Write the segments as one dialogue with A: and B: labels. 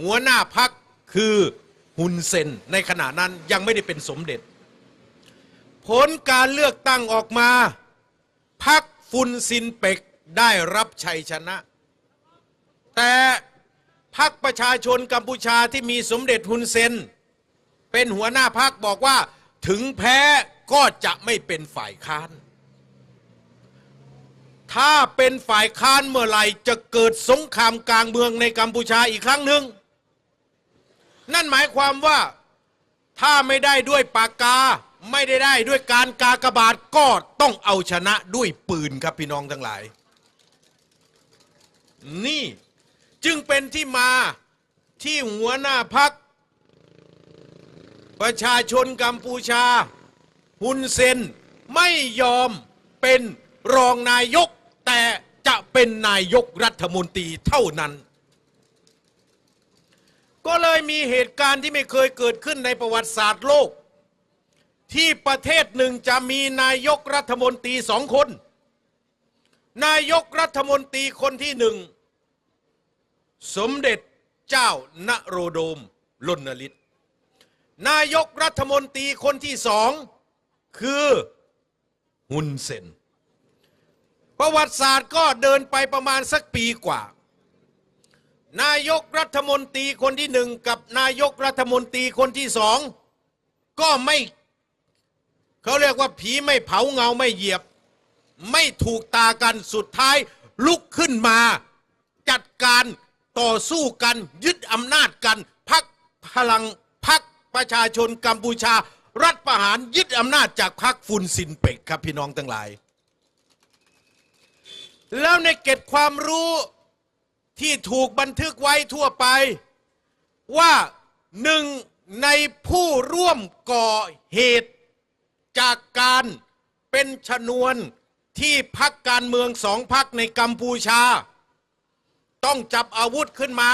A: หัวหน้าพักคือฮุนเซนในขณะนั้นยังไม่ได้เป็นสมเด็จ ผลการเลือกตั้งออกมาพักฟุนซินเปกได้รับชัยชนะ แต่พักประชาชนกัมพูชาที่มีสมเด็จฮุนเซน เป็นหัวหน้าพักบอกว่าถึงแพ้ก็จะไม่เป็นฝ่ายค้าน ถ้าเป็นฝ่ายค้านเมื่อไหร่จะเกิดสงครามกลางเมืองในกัมพูชาอีกครั้งหนึ่ง นั่นหมายความว่าถ้าไม่ได้ด้วยปากกา ไม่ได้ได้ด้วยการกากบาทก็ต้องเอาชนะด้วยปืนครับพี่น้องทั้งหลาย นี่จึงเป็นที่มาที่หัวหน้าพัก ประชาชนกัมพูชา ฮุนเซนไม่ยอมเป็นรองนายก แต่จะเป็นนายกรัฐมนตรีเท่านั้น ก็เลยมีเหตุการณ์ที่ไม่เคยเกิดขึ้นในประวัติศาสตร์โลก ที่ประเทศหนึ่งจะมีนายกรัฐมนตรีสองคน นายกรัฐมนตรีคนที่หนึ่ง สมเด็จเจ้านโรโดมลนลิตนายกรัฐมนตรีคนที่สองคือฮุนเซนประวัติศาสตร์ก็เดินไปประมาณสักปีกว่า นายกรัฐมนตรีคนที่หนึ่งกับนายกรัฐมนตรีคนที่สองก็ไม่เขาเรียกว่าผีไม่เผาเงาไม่เหยียบ ไม่ถูกตากันสุดท้ายลุกขึ้นมา จัดการต่อสู้กันยึดอำนาจกันพักพลังพักประชาชนกัมพูชา รัฐประหารยึดอำนาจจากพักฟุนซินเป็กครับพี่น้องทั้งหลาย แล้วในเกร็ดความรู้ ที่ถูกบันทึกไว้ทั่วไป ว่าหนึ่งในผู้ร่วมก่อเหตุจากการเป็นชนวนที่พักการเมืองสองพักในกัมพูชา ต้องจับอาวุธขึ้นมา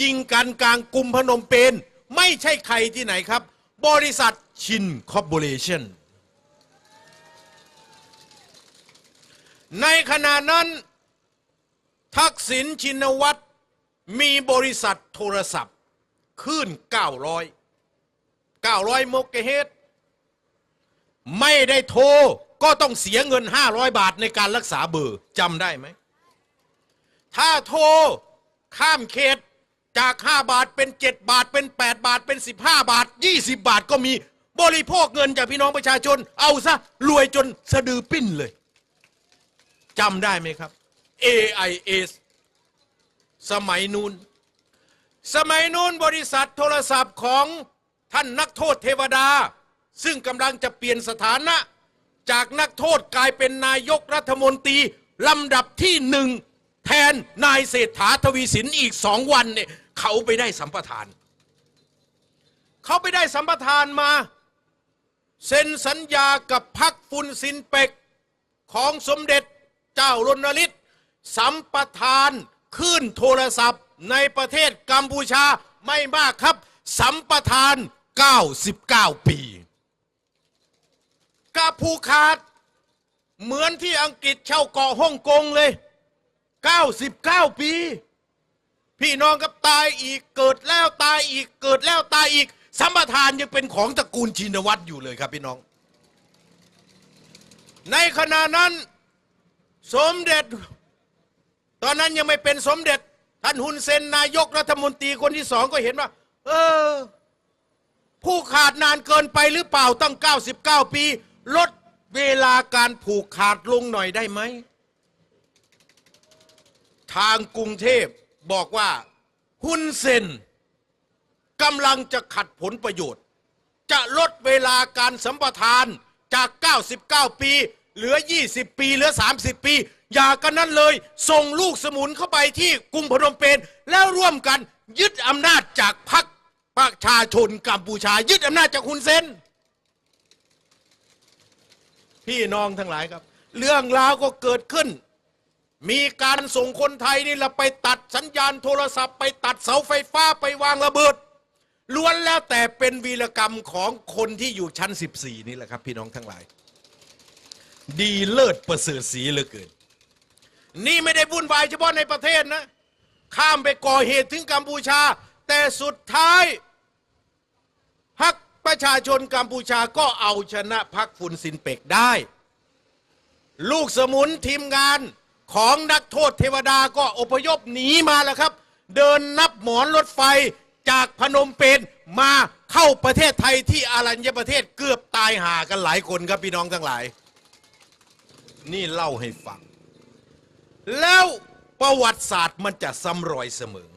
A: ยิงกันกลางกรุมพนมเปญไม่ใช่ใครที่ไหนครับ บริษัทชินคอร์ปอเรชั่นในขณะนั้น ทักษิณชินวัตรมีบริษัทโทรศัพท์ขึ้น 900 900โมกเกเฮตไม่ได้โทร ก็ต้องเสียเงิน 500 บาทในการรักษาเบอร์จำได้ไหม ถ้าโทร ข้ามเขตจาก 5 บาทเป็น 7 บาทเป็น 8 บาทเป็น 15 บาท 20 บาทก็มีบริโภคเงินจากพี่น้องประชาชน เอาซะ รวยจนสะดือปิ้นเลยจำได้ไหมครับ AIS สมัยนู้น สมัยนู้นบริษัทโทรศัพท์ของท่านนักโทษเทวดา ซึ่งกำลังจะเปลี่ยนสถานะ จากนักโทษกลายเป็นนายกรัฐมนตรีลำดับที่หนึ่งแทนนายเศรษฐาทวีสินอีกสองวันเนี่ยเขาไปได้สัมปทาน เขาไปได้สัมปทานมา เซ็นสัญญากับพักฟุนซินเป็กของสมเด็จเจ้ารณฤทธิ์ สัมปทานขึ้นโทรศัพท์ในประเทศกัมพูชาไม่มากครับ สัมปทาน 99 ปีกาผูกขาด เหมือนที่อังกฤษเช่าเกาะฮ่องกงเลย 99 ปี พี่น้องกับตายอีกเกิดแล้วตายอีกเกิดแล้วตายอีก สัมปทานยังเป็นของตระกูลชินวัตรอยู่เลยครับพี่น้อง ในขณะนั้นสมเด็จ ตอนนั้นยังไม่เป็นสมเด็จ ท่านฮุนเซนนายกรัฐมนตรีคนที่สองก็เห็นว่า เออ ผู้ขาดนานเกินไปหรือเปล่าตั้ง 99 ปี ลดเวลาการผูกขาดลงหน่อยได้ไหม ทางกรุงเทพบอกว่าฮุนเซนกำลังจะขัดผลประโยชน์ จะลดเวลาการสัมปทานจาก 99 ปี เหลือ 20 ปี เหลือ 30 ปี อย่ากันนั้นเลย ส่งลูกสมุนเข้าไปที่กรุงพนมเปญแล้วร่วมกันยึดอำนาจจากพรรคประชาชนกัมพูชา ยึดอำนาจจากฮุนเซนพี่น้องทั้งหลายครับ เรื่องราวก็เกิดขึ้น มีการส่งคนไทยนี่แหละไปตัดสัญญาณโทรศัพท์ ไปตัดเสาไฟฟ้าไปวางระเบิดล้วนแล้วแต่เป็นวีรกรรมของคนที่อยู่ชั้น 14 นี่แหละครับ พี่น้องทั้งหลาย ดีเลิศประเสริฐสีเหลือเกิน นี่ไม่ได้วุ่นวายเฉพาะในประเทศนะ ข้ามไปก่อเหตุถึงกัมพูชา แต่สุดท้ายพักประชาชนกัมพูชาก็เอาชนะพักฟุนซินเปกได้ ลูกสมุนทีมงานของนักโทษเทวดาก็อพยพหนีมาแล้วครับ เดินนับหมอนรถไฟจากพนมเปญมาเข้าประเทศไทยที่อารัญญประเทศเกือบตายหากันหลายคนครับพี่น้องทั้งหลาย นี่เล่าให้ฟัง แล้วประวัติศาสตร์มันจะซ้ำรอยเสมอ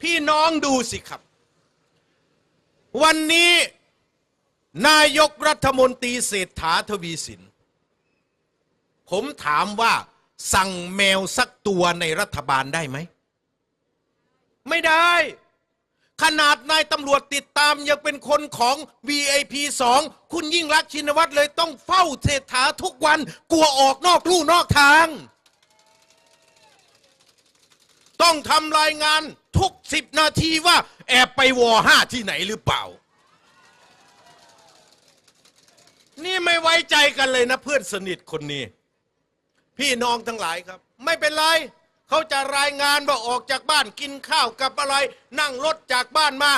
A: พี่น้องดูสิครับ วันนี้นายกรัฐมนตรีเศรษฐาทวีสิน ผมถามว่าสั่งแมวสักตัวในรัฐบาลได้ไหม ไม่ได้ ขนาดนายตำรวจติดตามยังเป็นคนของ VIP 2 คุณยิ่งรักชินวัตรเลยต้องเฝ้าเศรษฐาทุกวันกลัวออกนอกลู่นอกทาง ต้องทำรายงานทุกสิบนาทีว่าแอบไปวอห้าที่ไหนหรือเปล่า นี่ไม่ไว้ใจกันเลยนะเพื่อนสนิทคนนี้ พี่น้องทั้งหลายครับ ไม่เป็นไร เขาจะรายงานว่าออกจากบ้านกินข้าวกับอะไร นั่งรถจากบ้านมา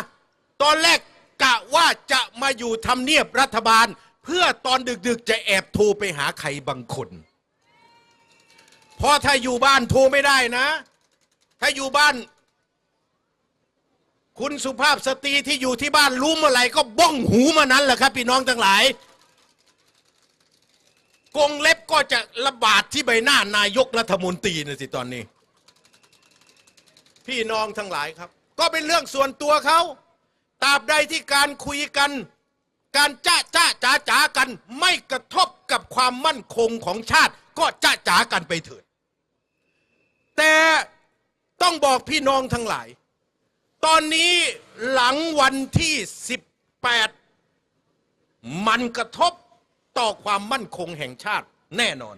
A: ตอนแรกกะว่าจะมาอยู่ทำเนียบรัฐบาล เพื่อตอนดึกๆจะแอบโทรไปหาใครบางคนเพราะถ้าอยู่บ้านโทรไม่ได้นะ ถ้าอยู่บ้าน คุณสุภาพสตรีที่อยู่ที่บ้านรู้เมื่อไหร่ก็บ้องหูมานั้นแหละครับ พี่น้องทั้งหลายกงเล็บก็จะระบาดที่ใบหน้านายกรัฐมนตรีนะสิตอนนี้ พี่น้องทั้งหลายครับ ก็เป็นเรื่องส่วนตัวเขาตราบใดที่การคุยกัน การจ้าจ้าจ๋าจ๋ากัน ไม่กระทบกับความมั่นคงของชาติ ก็จ้าจ๋ากันไปเถิดแต่ต้องบอกพี่น้องทั้งหลาย ตอนนี้หลังวันที่ 18 มันกระทบต่อความมั่นคงแห่งชาติแน่นอน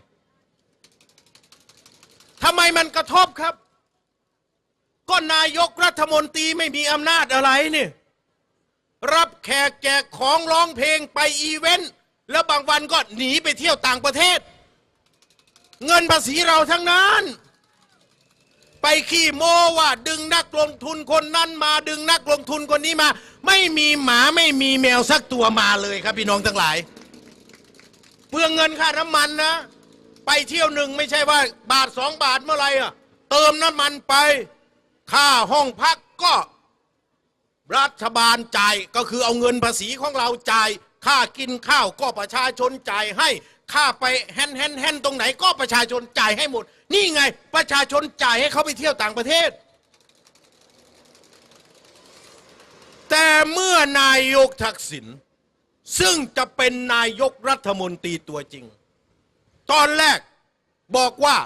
A: ทำไมมันกระทบครับ ก็นายกรัฐมนตรีไม่มีอำนาจอะไรนี่ รับแขกแจกของร้องเพลงไปอีเวนต์แล้วบางวันก็หนีไปเที่ยวต่างประเทศ เงินภาษีเราทั้งนั้น ไปขี้โม้ว่าดึงนักลงทุนคนนั้นมาดึงนักลงทุนคนนี้มา ไม่มีหมาไม่มีแมวสักตัวมาเลยครับพี่น้องทั้งหลายเปลืองเงินค่าน้ำมันนะ ไปเที่ยวหนึ่งไม่ใช่ว่าบาทสองบาทเมื่อไรอะเติมน้ำมันไป ค่าห้องพักก็รัฐบาลจ่ายก็คือเอาเงินภาษีของเราจ่ายค่ากินข้าวก็ประชาชนจ่ายให้ค่าไปแฮนแฮนแฮนตรงไหนก็ประชาชนจ่ายให้หมด นี่ไง ประชาชนจ่ายให้เขาไปเที่ยวต่างประเทศ แต่เมื่อนายกทักษิณซึ่งจะเป็นนายกรัฐมนตรีตัวจริง ตอนแรกบอกว่า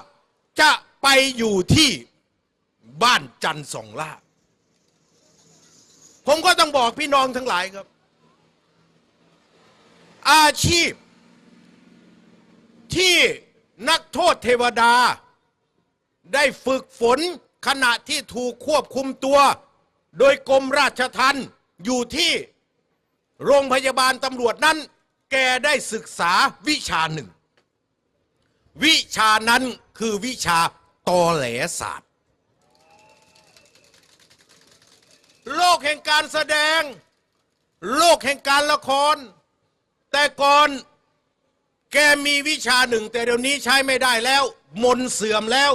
A: จะไปอยู่ที่ บ้านจันทร์สองล่า ผมก็ต้องบอกพี่น้องทั้งหลายครับ อาชีพ ที่นักโทษเทวดา ได้ฝึกฝนขณะที่ถูกควบคุมตัว โดยกรมราชทัณฑ์อยู่ที่โรงพยาบาลตำรวจนั้น แกได้ศึกษาวิชาหนึ่ง วิชานั้นคือวิชาตอแหลศาสตร์ โลกแห่งการแสดง โลกแห่งการละคร แต่ก่อนแกมีวิชาหนึ่ง แต่เดี๋ยวนี้ใช้ไม่ได้แล้ว มนเสื่อมแล้ว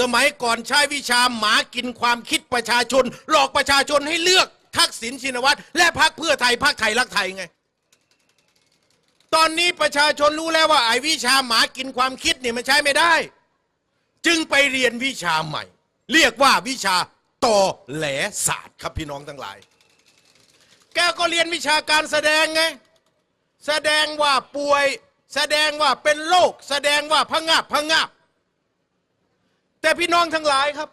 A: สมัยก่อนใช้วิชาหมากินความคิดประชาชน หลอกประชาชนให้เลือกทักษิณชินวัตรและพรรคเพื่อไทยพรรคไทยรักไทยไง ตอนนี้ประชาชนรู้แล้วว่าไอ้วิชาหมากินความคิดเนี่ยมันใช้ไม่ได้ จึงไปเรียนวิชาใหม่ เรียกว่าวิชา ต่อแหลศาสตร์ครับพี่น้องทั้งหลาย แกก็เรียนวิชาการแสดงไง แสดงว่าป่วย แสดงว่าเป็นโรคแสดงว่าพะงาบพะงาบแต่พี่น้องทั้งหลายครับ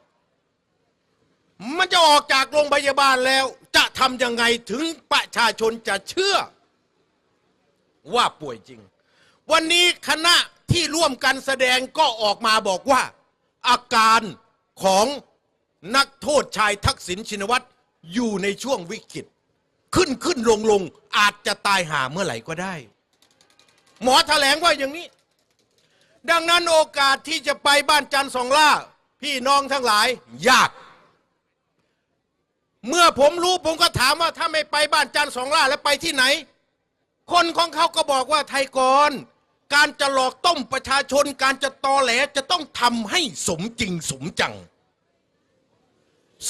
A: มันจะออกจากโรงพยาบาลแล้ว จะทำยังไงถึงประชาชนจะเชื่อ ว่าป่วยจริง วันนี้คณะที่ร่วมกันแสดงก็ออกมาบอกว่า อาการของ นักโทษชายทักษิณชินวัตรอยู่ในช่วงวิกฤต ขึ้นขึ้นลงลงอาจจะตายหาเมื่อไหร่ก็ได้ หมอแถลงว่าอย่างนี้ ดังนั้นโอกาสที่จะไปบ้านจันทร์สองล่า พี่น้องทั้งหลายยาก เมื่อผมรู้ผมก็ถามว่าถ้าไม่ไปบ้านจันทร์สองล่าแล้วไปที่ไหน คนของเขาก็บอกว่าไทยกรการจะหลอกต้มประชาชน การจะตอแหลจะต้องทำให้สมจริงสมจัง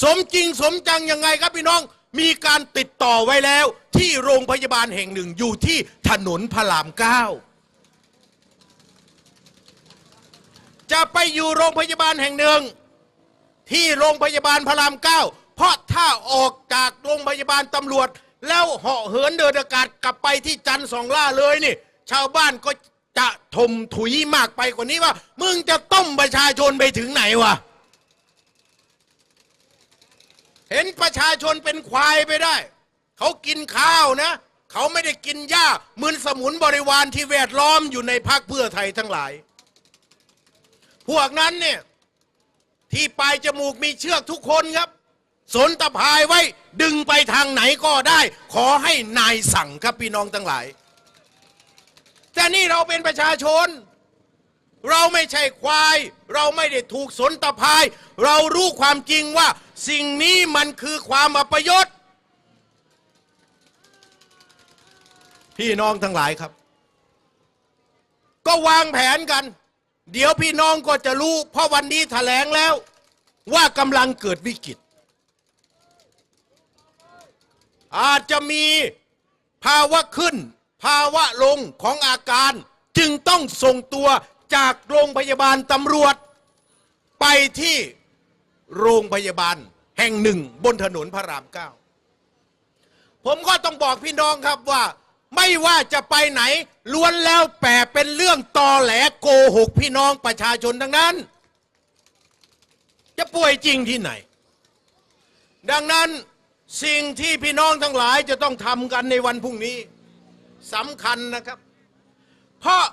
A: สมจริงสมจังยังไงครับพี่น้อง มีการติดต่อไว้แล้วที่โรงพยาบาลแห่งหนึ่งอยู่ที่ถนนพระรามเก้าจะไปอยู่โรงพยาบาลแห่งหนึ่ง ที่โรงพยาบาลพระรามเก้าเพราะถ้าออกจากโรงพยาบาลตำรวจ แล้วเหาะเหินเดินอากาศกลับไปที่จันทร์สองล่าเลยนี่ ชาวบ้านก็จะถมถุยมากไปกว่านี้ว่า มึงจะต้มประชาชนไปถึงไหนวะ เห็นประชาชนเป็นควายไปได้ เขากินข้าวนะ เขาไม่ได้กินหญ้ามือนสมุนบริวารที่แวดล้อมอยู่ในพรรคเพื่อไทยทั้งหลาย พวกนั้นเนี่ย ที่ปลายจมูกมีเชือกทุกคนครับ สนตะพายไว้ดึงไปทางไหนก็ได้ ขอให้นายสั่งครับพี่น้องทั้งหลาย แต่นี่เราเป็นประชาชนเราไม่ใช่ควาย เราไม่ได้ถูกสนตะพาย เรารู้ความจริงว่า สิ่งนี้มันคือความอัปยศพี่น้องทั้งหลายครับ ก็วางแผนกัน เดี๋ยวพี่น้องก็จะรู้ เพราะวันนี้แถลงแล้ว ว่ากำลังเกิดวิกฤต อาจจะมีภาวะขึ้น ภาวะลงของอาการจึงต้องส่งตัวจากโรงพยาบาลตำรวจ ไปที่โรงพยาบาล แห่งหนึ่งบนถนนพระรามเก้าผมก็ต้องบอกพี่น้องครับว่าไม่ว่าจะไปไหน ล้วนแล้วแปรเป็นเรื่องตอแหลโกหกพี่น้องประชาชนทั้งนั้น จะป่วยจริงที่ไหน ดังนั้นสิ่งที่พี่น้องทั้งหลายจะต้องทำกันในวันพรุ่งนี้สำคัญนะครับ เพราะ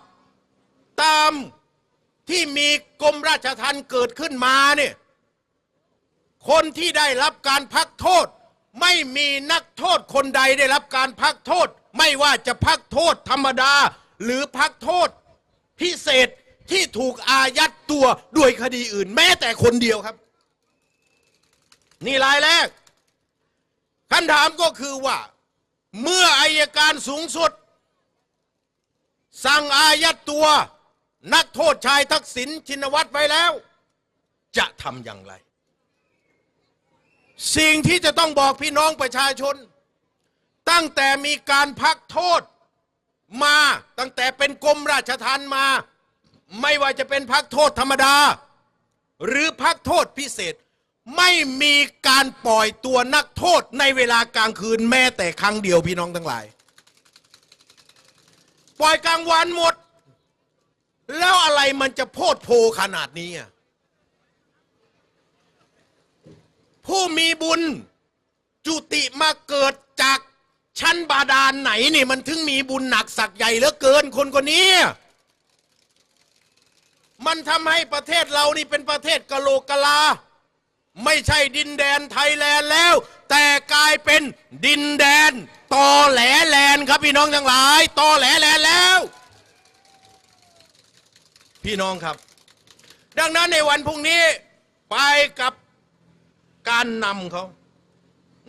A: ตามที่มีกรมราชทัณฑ์เกิดขึ้นมาเนี่ย คนที่ได้รับการพักโทษ ไม่มีนักโทษคนใดได้รับการพักโทษ ไม่ว่าจะพักโทษธรรมดา หรือพักโทษ พิเศษที่ถูกอายัดตัวด้วยคดีอื่น แม้แต่คนเดียวครับ นี่รายแรกคำถามก็คือว่า เมื่ออายการสูงสุด สั่งอายัดตัว นักโทษชายทักษิณชินวัตรไว้แล้ว จะทำอย่างไร สิ่งที่จะต้องบอกพี่น้องประชาชน ตั้งแต่มีการพักโทษมาตั้งแต่เป็นกรมราชทัณฑ์มา ไม่ว่าจะเป็นพักโทษธรรมดา หรือพักโทษพิเศษ ไม่มีการปล่อยตัวนักโทษในเวลากลางคืนแม้แต่ครั้งเดียวพี่น้องทั้งหลาย ปล่อยกลางวันหมด แล้วอะไรมันจะโพดโพขนาดนี้อะ มีบุญ จุติมาเกิดจากชั้นบาดาลไหนนี่มันถึงมีบุญหนักสักใหญ่เหลือเกินคนคนนี้ มันทำให้ประเทศเรานี่เป็นประเทศกะโหลกกะลา ไม่ใช่ดินแดนไทยแลนด์แล้ว แต่กลายเป็นดินแดนตอแหลแลนด์ครับพี่น้องทั้งหลายตอแหลแลนด์แล้ว พี่น้องครับ ดังนั้นในวันพรุ่งนี้ไปกับ การนำเขา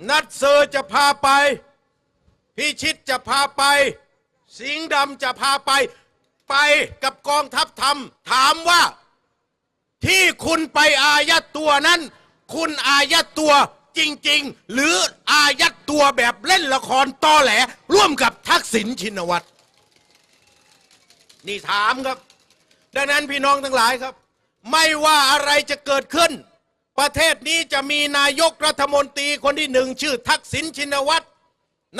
A: นัดเซอร์จะพาไปพิชิตจะพาไป สิงห์ดำจะพาไป ไปกับกองทัพธรรม ถามว่าที่คุณไปอายัดตัวนั้น คุณอายัดตัวจริง ๆ หรืออายัดตัวแบบเล่นละครตอแหล ร่วมกับทักษิณชินวัตรนี่ถามครับ ดังนั้นพี่น้องทั้งหลายครับ ไม่ว่าอะไรจะเกิดขึ้น ประเทศนี้จะมีนายกรัฐมนตรีคนที่หนึ่งชื่อทักษิณชินวัตร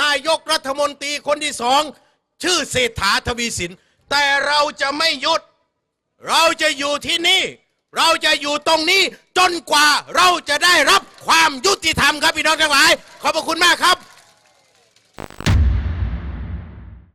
A: นายกรัฐมนตรีคนที่สองชื่อเศรษฐาทวีสิน แต่เราจะไม่หยุด เราจะอยู่ที่นี่ เราจะอยู่ตรงนี้จนกว่าเราจะได้รับความยุติธรรมครับพี่น้องทั้งหลาย ขอบพระคุณมากครับ